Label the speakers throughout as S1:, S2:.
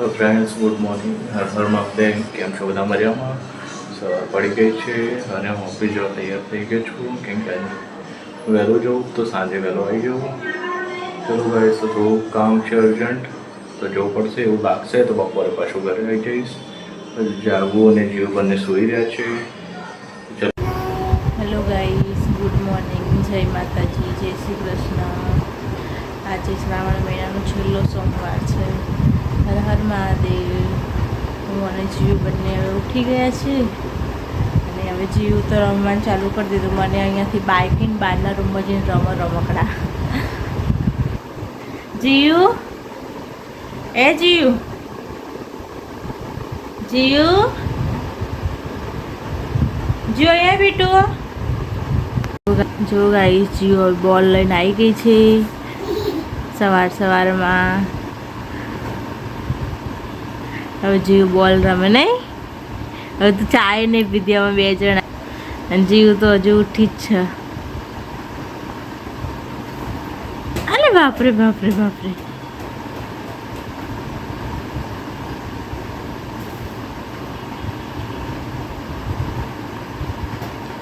S1: Hello friends good morning હર હર મહાદેવ કેમ છો? બધા મજામાં? સવાર પડી ગઈ છે અને હું ઓફિસ જવા તૈયાર થઈ ગયો છું. કેમ કે આજે વહેલું જવું તો સાંજે વહેલો આવી જવું ચલો ભાઈ તો થોડું કામ છે અર્જન્ટ તો જવું પડશે, એવું લાગશે, તો બપોરે પાછું ઘરે આવી જઈશ. જાગવું અને જીવ બંને સૂઈ રહ્યા છે.
S2: હેલો ગાઈસ ગુડ મોર્નિંગ જય માતાજી, જય શ્રી કૃષ્ણ. આજે શ્રાવણ મહિનાનો છેલ્લો સોમવાર છે. હર હર મહાદેવ. હું અને જીવ બંને હવે ઉઠી ગયા છે અને હવે જીવ તો રમવાનું ચાલુ કરી દીધું. મને અહીંયાથી બાઇકિંગ બહારના રૂમમાં જઈને રમો રમકડા. જીવ? એ જીવ? જીવ? જીઓ એ બીટું જો ગાઈ જીઓ બોલ લઈને આવી ગઈ છે. સવાર સવારમાં. હવે જીવ બોલ રમે નહીં. હવે તો ચાય નહીં પીધી, અમે બે જણા. અને જીવ તો હજુ ઉઠી જ છે. અરે બાપરે બાપરે બાપરે.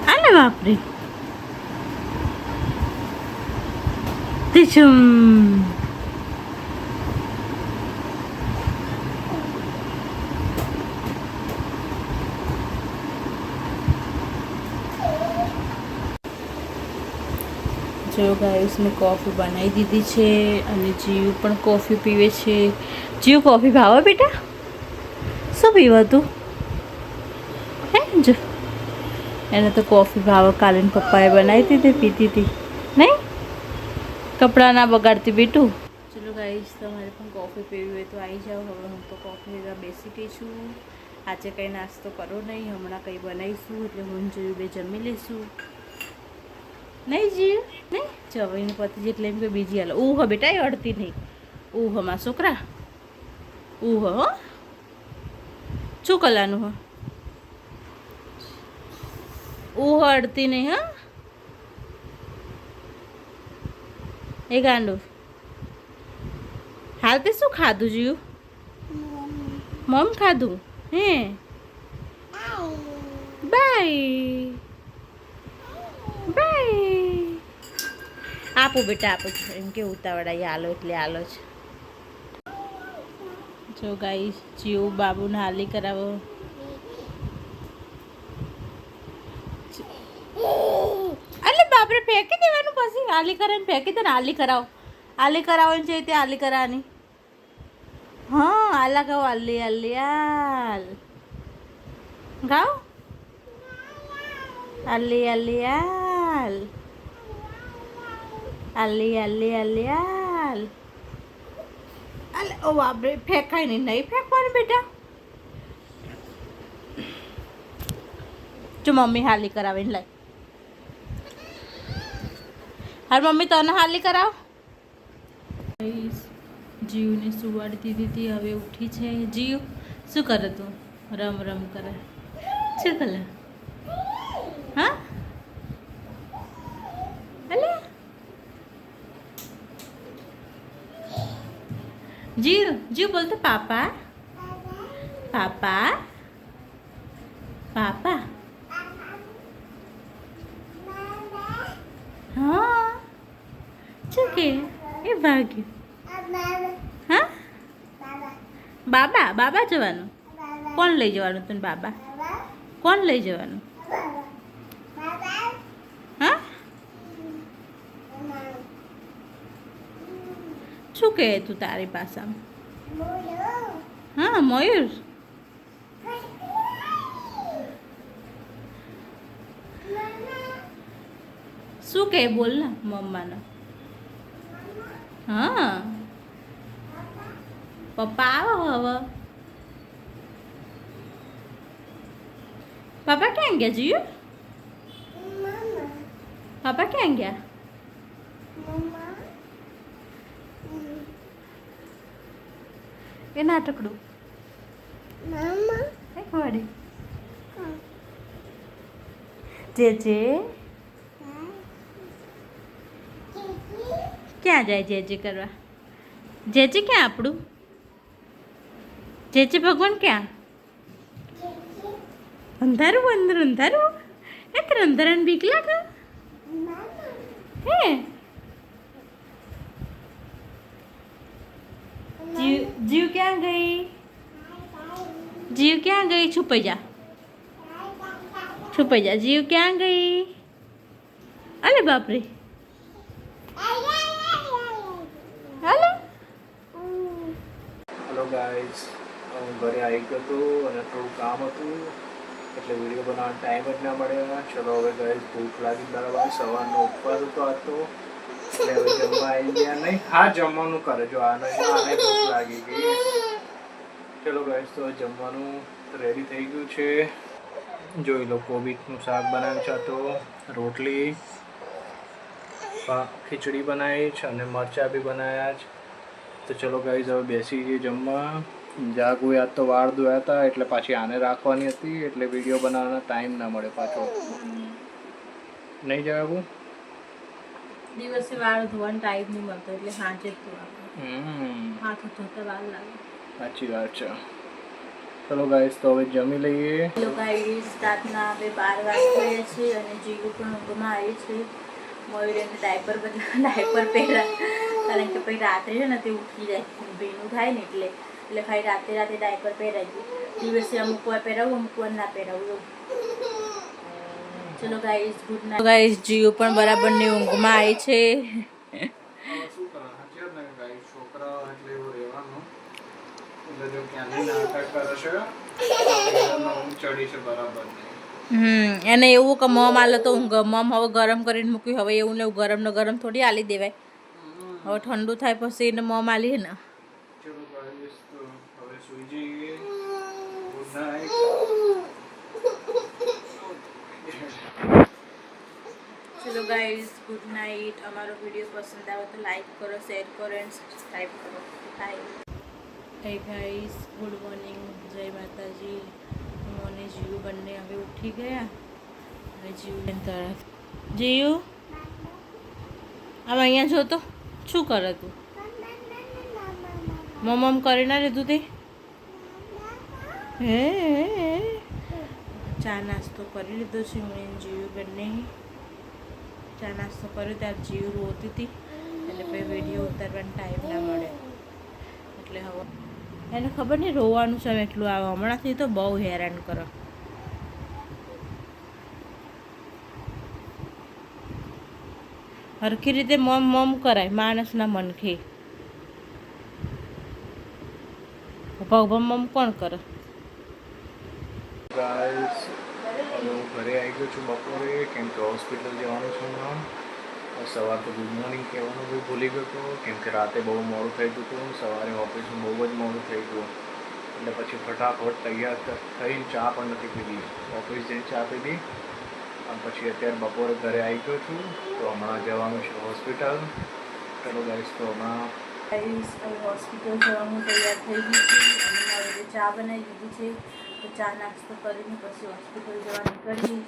S2: અરે બાપરે. Tichum. જો ગાઈસ, મેં કોફી બનાવી દીધી છે અને જીવ પણ કોફી પીવે છે. જીવ કોફી ભાવે બેટા? શું પીવા તું હે, જો. એને તો કોફી ભાવે, કાલે પપ્પાએ બનાવી દીધી પીતી હતી. નહીં? કપડાં ના બગાડતી બેટું. ચલો ગાઈશ તમારે પણ કોફી પીવી હોય તો આવી જાઓ. હવે હું તો કોફી બેસી ગઈ છું. આજે કંઈ નાસ્તો કરો નહીં. હમણાં કંઈ બનાવીશું, એટલે હું જોયું બે જમી લઈશું. નહીં જીવ નહીં. ચવાઈને પતિ જેટલે એમ કે બીજી હાલ. ઉહ બેટા એ અડતી નહીં. ઉહમાં છોકરા. ઉહ હો. શું કલાનું હો? ઉહ અડતી નહીં હા. એ ગાંડુ. હાલ તે શું ખાધું જીવ મમ ખાધું હે? બાય. આપો બેટા, આપો. એમ કે ઉતાવળાઈ હાલો એટલે હાલો છે જો ગાઈ જીવ બાબુને હાલી કરાવો. અલે બાપરે ફેંકી દેવાનું પછી. આલી કરે ફેંકી દે ને, હાલી કરાવો. આલી કરાવવાની છે તે હાલી કરાવવાની. હા આલા ગાઓ આલી હાલી આલ ગાઓ. હાલી હાલી આલ આલી આલી આલી, આલ. અલે ઓ બાપરે, ફેંકાય નહીં નહીં ફેંકવાનું બેટા. જો મમ્મી હાલી કરાવીને લઈ. હાર મમ્મી, તને હાલી કરાવ. જીવને સુવાડી દીધી હતી હવે ઉઠી છે. જીવ, શું કરે તું? રમ રમ કરે. શું કરે? હા અલે જીવ જીવ બોલતો પાપા પાપા પાપા હા શું કે એ ભાગ્યું હા બાબા બાબા જવાનું કોણ લઈ જવાનું તને બાબા કોણ લઈ જવાનું હા શું કહે તું તારી પાસામાં હા મયુર. શું કહે બોલ ને મમ્માને? હા. પપ્પા આવો હવે. પપ્પા ક્યાં ગયા જીયુ? પપ્પા ક્યાં ગયા? એ નાટકડું? વડે જે જે ક્યાં જાય જે જે કરવા? જે જે ક્યાં આપણું? જે છે ભગવાન ક્યાં? અંધારું અંદર અંધારું? એ તને અંધારાને બીક લાગે? હે? જીવ ક્યાં ગઈ? જીવ ક્યાં ગઈ? છુપાઈ જા. છુપાઈ જા. જીવ ક્યાં ગઈ? અલે બાપરે. હેલો.
S1: ગાઈઝ હું ઘરે આવી ગયો હતો અને થોડું કામ હતું. એટલે વીડિયો બનાવવાનો ટાઈમ જ ના મળ્યો. ચલો હવે ગાઈઝ ભૂખ લાગી બરાબર. સવારનો ઉપવાસ હતો આજ તો. નહીં. હા, જમવાનું કરે જો આને આને ભૂખ લાગી ગઈ. ચલો ગાઈઝ તો જમવાનું રેડી થઈ ગયું છે. જોઈ લો, કોબીજનું શાક બનાવ્યું છે તો રોટલી ખીચડી બનાવી છે અને મરચાં બી બનાવ્યા છે. તો ચલો ગાઈઝ હવે બેસી જઈએ જમવા. જાગુયા તો વાળ ધોયા હતા, એટલે પાછી આને રાખવાની હતી, એટલે વીડિયો બનાવવાનો ટાઈમ ના મળે પાછો. નહીં જાગું
S2: દિવસે વાળ ધોવાનો ટાઈમ નહીં મળતો એટલે સાંજે જ
S1: ધોવા
S2: હાથ ધોતા વાર લાગે.
S1: સાચી વાત છે. ચલો ગાઈસ તો હવે જમી લઈએ.
S2: હેલો ગાઈસ રાતના હવે બાર વાગે છે અને જીગુ પણ ઊંઘમાં આવી છે. મયુરેને ડાયપર બદલા ડાયપર પહેરા. કારણ કે પછી રાત્રે છે ને તે ઉઠી જાય. ભીનું થાય ને એટલે. એટલે ખાલી રાતે રાતે ડાયપર પહેરાવી દિવસે અમુક વાર પહેરાવું અમુક વાર ના પહેરાવું ચલો ગાઈસ ગુડ નાઇટ ગાઈસ જીઓ પણ બરાબરની ઊંઘમાં આવી છે. હમ, એને એવું કે મમ આલે તો ઊંઘ, મમ હવે ગરમ કરીને મૂક્યું, હવે એવું ને એવું ગરમ ને ગરમ થોડી આલી દેવાય. હવે ઠંડુ થાય પછી એને મમ આલી ને.
S1: ચલો
S2: ગાઈઝ ગુડ નાઇટ અમારો વીડિયો પસંદ આવે તો લાઈક કરો શેર કરો એન્ડ સબસ્ક્રાઈબ કરો. Bye hey guys good morning જય માતાજી. હું અને જીવ બંને હવે ઉઠી ગયા. હવે જીવ તરફ જીવ આમ અહીંયા જો તો. શું કરે તું? મમ કરી ના લીધું તે? હે. ચા નાસ્તો કરી લીધો છે હું એને જીવ બંને. ચા નાસ્તો કર્યો ત્યારે જીવ રોતી હતી. એટલે પછી વીડિયો ઉતારવાનો ટાઈમ ના મળે. એટલે હવે એને ખબર નહીં રોવાનું છે એટલું આવે. હમણાંથી તો બહુ હેરાન કરો. હરખી રીતે મમ મમ કરાય, માણસના મનથી. ઊભા મમ કોણ કરે?
S1: ગાઈસ હવે હું ઘરે આવી ગયો છું બપોરે, કેમ કે હોસ્પિટલ જવાનું છું હમણાં. સવાર તો ગુડ મોર્નિંગ કહેવાનું બી ભૂલી ગયો હતો કેમ કે રાતે બહુ મોડું થઈ ગયું હતું, સવારે ઓફિસનું બહુ જ મોડું થઈ ગયું. એટલે પછી ફટાફટ તૈયાર થઈને ચા પણ નથી પીધી. ઓફિસ જઈને ચા પીધી. અને પછી અત્યારે બપોરે ઘરે આવી ગયો છું, તો હમણાં જવાનું છે હોસ્પિટલ ચલો ગાઈસ તો હમણાં
S2: હોસ્પિટલ જવાનું તૈયાર થઈ ગયું છે. ચા બનાવી દીધી છે. તો ચા નાસ્તો કરીને પછી હોસ્પિટલ જવા નીકળી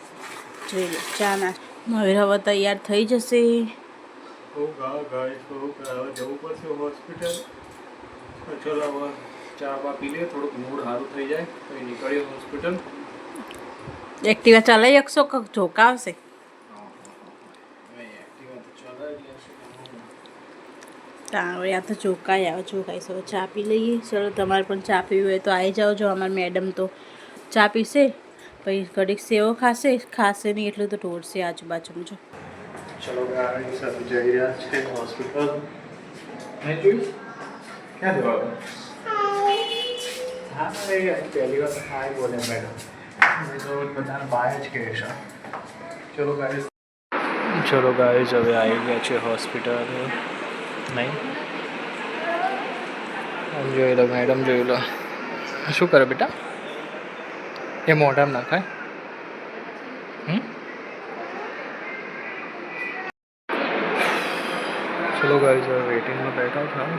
S2: જોઈ લો ચા નાસ્તો. હવે હવે તૈયાર થઈ જશે.
S1: જવું પડશે હોસ્પિટલ ચલો હવે ચા બા પી લે થોડુંક મૂડ સારું થઈ જાય તો નીકળીએ હોસ્પિટલ
S2: એક્ટિવા ચલાવી શકશો ઝોકાવશે? હવે આ તો ચોકાઈ આવે ચોકાઈ સો ચા પી લઈએ. ચલો તમારે પણ ચા પીવી હોય તો આવી જાઓ જો અમારી મેડમ તો. ચા પીશે? પછી ઘડીક સેવો ખાશે? ખાશે નહીં એટલું તો ઢોળશે આજુબાજુનું જો.
S1: ચલો જઈ રહ્યા છે હોસ્પિટલ ક્યાં જવા હા પહેલી વાર હાય બોલે મેડમ. મેં બાય જ કહે છે. ચલો ગાઈસ ચલો ગાઈસ હવે આવી ગયા છે હોસ્પિટલ નહીં આમ જોઈ લો મેડમ જોઈ લો શું કરે બેટા એ મોઢામાં નાખાય હમ ચલો ગાઈઝ હવે વેટિંગમાં બેઠા હતા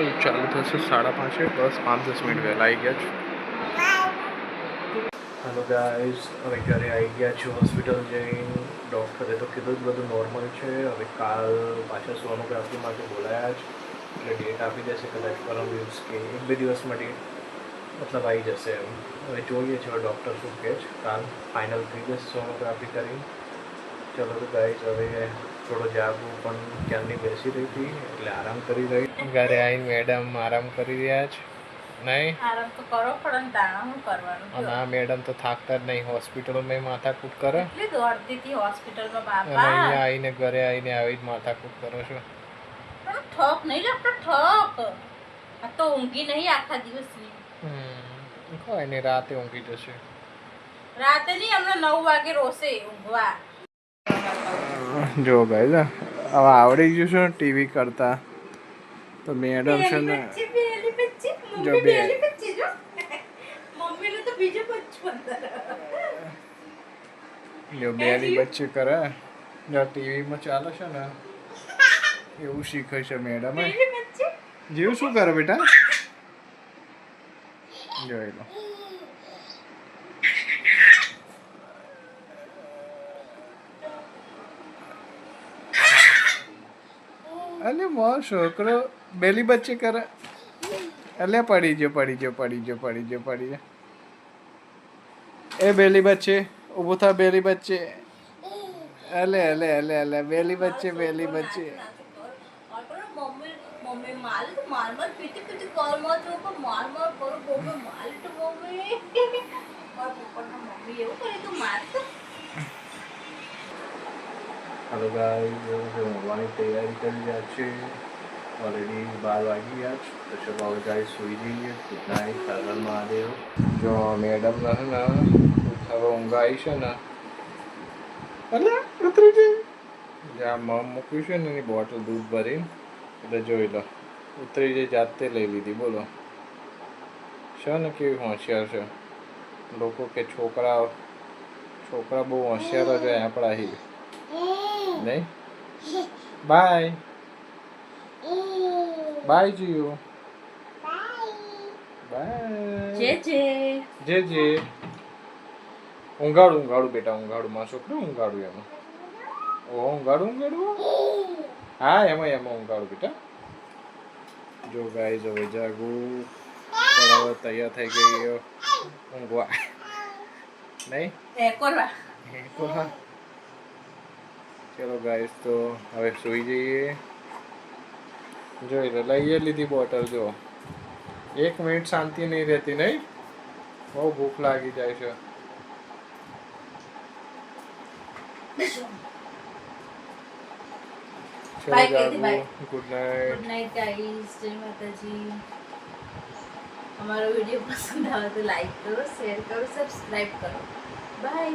S1: એ ચાલુ થશે સાડા પાંચે બસ પાંચ દસ મિનિટ વહેલા આવી ગયા છું હેલો ગાઈઝ હવે ઘરે આવી ગયા છું હોસ્પિટલ જઈને. ડૉક્ટરે તો કીધું જ બધું નોર્મલ છે. હવે કાલ પાછા સોનોગ્રાફી માટે બોલાયા જ. એટલે ડેટ આપી દેશે કદાચ પરમ દિવસ કે એક બે દિવસમાં ડેટ મતલબ આવી જશે એમ. હવે જોઈએ છે ડૉક્ટર શું કહે છે. કાલ ફાઇનલ થઈ જશે સોનોગ્રાફી કરી ચલો તો ગાઈઝ હવે થોડો જાગવું પણ ક્યારની બેસી રહી હતી? એટલે આરામ કરી રહી. ઘરે આવીને મેડમ આરામ કરી રહ્યા છે નહીં?
S2: આરામ તો કરો પણ શું કરવાનું
S1: અને આ મેડમ તો થાકતા જ નહીં. હોસ્પિટલમાં માથાકૂટ કરે.
S2: એટલે દોડતી હતી હોસ્પિટલમાં
S1: અને અહીંયા આવીને ઘરે આવીને આવી જ માથાકૂટ કરો છો.
S2: પણ ઠોક નહીં લાગતો ઠોક. આ તો ઊંઘી નહીં આખા દિવસની.
S1: હમ કોઈ નહીં રાતે ઊંઘી જશે.
S2: રાતે નહીં હમણાં નવ વાગે રોશે ઊંઘવા.
S1: જો ગાઈઝ હવે આવડી ગયું છે ટીવી કરતા. તો મેડમ છે ને જો બે.
S2: મમ્મીનું તો બીજો બચ્ચું.
S1: જો બેની બચ્ચે કરે. જો ટીવીમાં ચાલે છે ને એવું શીખે છે મેડમ જીવ શું કરે બેટા? જોઈ લો. અલે મો છોકરો બેલી બચ્ચે કરે. એટલે પડી જો પડી જો પડી જો પડી જો પડી જો એ બેલી બચ્ચે, ઊભું થા બેલી બચ્ચે. અલે અલે અલે અલે બેલી બચ્ચે બેલી બચ્ચે.
S2: હેલો ગાઈસ હવે જમવાની તૈયારી કરી
S1: રહ્યા છીએ. ઓલરેડી બાર વાગી ગયા છે તો ચલો હવે ગાઈસ સુઈ જઈએ ગુડ નાઇટ હર મહાદેવ જો મેડમ ના છે ને હવે ઊંઘ આવી છે ને અલે ઉતરી જઈ જ્યાં મમ મૂક્યું છે ને એની બોટલ દૂધ ભરી એટલે જોઈ લો ઉતરી જઈ જાતે લઈ લીધી બોલો છે ને કેવી હોશિયાર છે લોકો કે છોકરા છોકરા બહુ હોશિયાર જ હોય આપણા હી નહીં બાય બાય જીઓ બાય
S2: જે જે
S1: જે જે ઊંઘાડું ઊંઘાડું બેટા ઊંઘાડું. માં છોકરું ઊંઘાડું એમાં. ઓહો ઊંઘાડું ઊંઘાડું? હા એમાં એમાં ઊંઘાડું બેટા. જો ગાઈઝ હવે જાગું. બરાબર તૈયાર થઈ ગઈ ઊંઘવા. નહીં? કરવા. તો ચલો ગાઈઝ તો હવે સૂઈ જઈએ. જોઈ લો લઈએ લીધી બોટલ જો એક મિનિટ શાંતિ નહીં રહેતી નહીં? બહુ ભૂખ લાગી જાય છે. ગુડ નાઇટ
S2: ગુડ નાઇટ જય માતાજી. અમારો વીડિયો પસંદ આવે તો લાઈક કરો શેર કરો સબસ્ક્રાઈબ કરો. બાય